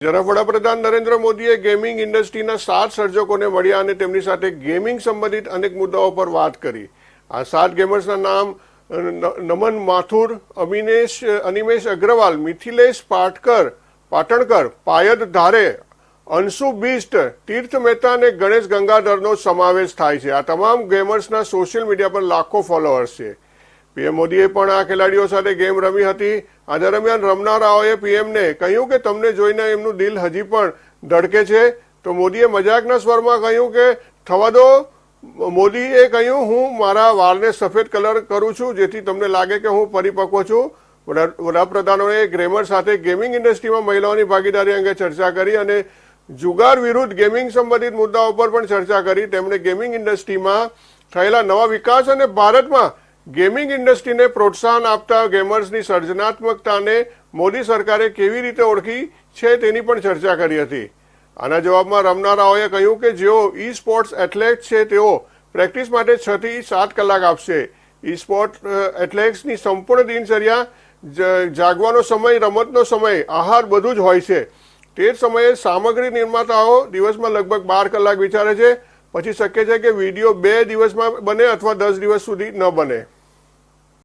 જરા વડાપ્રધાન નરેન્દ્ર મોદીએ ગેમિંગ ઇન્ડસ્ટ્રીના સાત સર્જકોને મળ્યા અને તેમની સાથે ગેમિંગ સંબંધિત અનેક મુદ્દાઓ પર વાત કરી. આ સાત ગેમર્સના નામ નમન માથુર, અમિનેશ અનિમેશ અગ્રવાલ, મિથિલેશ પાટકર, પાટણકર, પાયદ ધારે, અંશુ બિસ્ટ તીર્થ મહેતા અને ગણેશ ગંગાધરનો સમાવેશ થાય છે. આ તમામ ગેમર્સના સોશિયલ મીડિયા પર લાખો ફોલોઅર્સ છે. પીએમ મોદીએ પણ આ ખેલાડીઓ સાથે ગેમ રમી હતી. આ દરમિયાન રમનારાઓએ પીએમને કહ્યું કે તમને જોઈને એમનું દિલ હજી પણ ધડકે છે. તો મોદીએ મજાકના સ્વરમાં કહ્યું કે, થવા દો. મોદીએ કહ્યું, હું મારા વાળને સફેદ કલર કરું છું, જેથી તમને લાગે કે હું પરિપક્વ છું. વડાપ્રધાનોએ ગ્રેમર સાથે ગેમિંગ ઇન્ડસ્ટ્રીમાં મહિલાઓની ભાગીદારી અંગે ચર્ચા કરી અને જુગાર વિરુદ્ધ ગેમિંગ સંબંધિત મુદ્દાઓ પર પણ ચર્ચા કરી. તેમણે ગેમિંગ ઇન્ડસ્ટ્રીમાં થયેલા નવા વિકાસ અને ભારતમાં ગેમિંગ ઇન્ડસ્ટ્રીને પ્રોત્સાહન આપતા ગેમર્સની સર્જનાત્મકતાને મોદી સરકારે કેવી રીતે ઓળખી છે તેની પણ ચર્ચા કરી હતી. આના જવાબમાં રમનારાઓએ કહ્યું કે જેઓ ઈ સ્પોર્ટ્સ એથ્લેટ છે, તેઓ પ્રેક્ટિસ માટે છ થી સાત કલાક આપશે. ઈ સ્પોર્ટ એથ્લેટ્સની સંપૂર્ણ દિનચર્યા જાગવાનો સમય, રમતનો સમય, આહાર બધું જ હોય છે. તે જ સમયે સામગ્રી નિર્માતાઓ દિવસમાં લગભગ બાર કલાક વિચારે છે. પછી શક્ય છે કે વીડિયો બે દિવસમાં બને અથવા દસ દિવસ સુધી ન બને.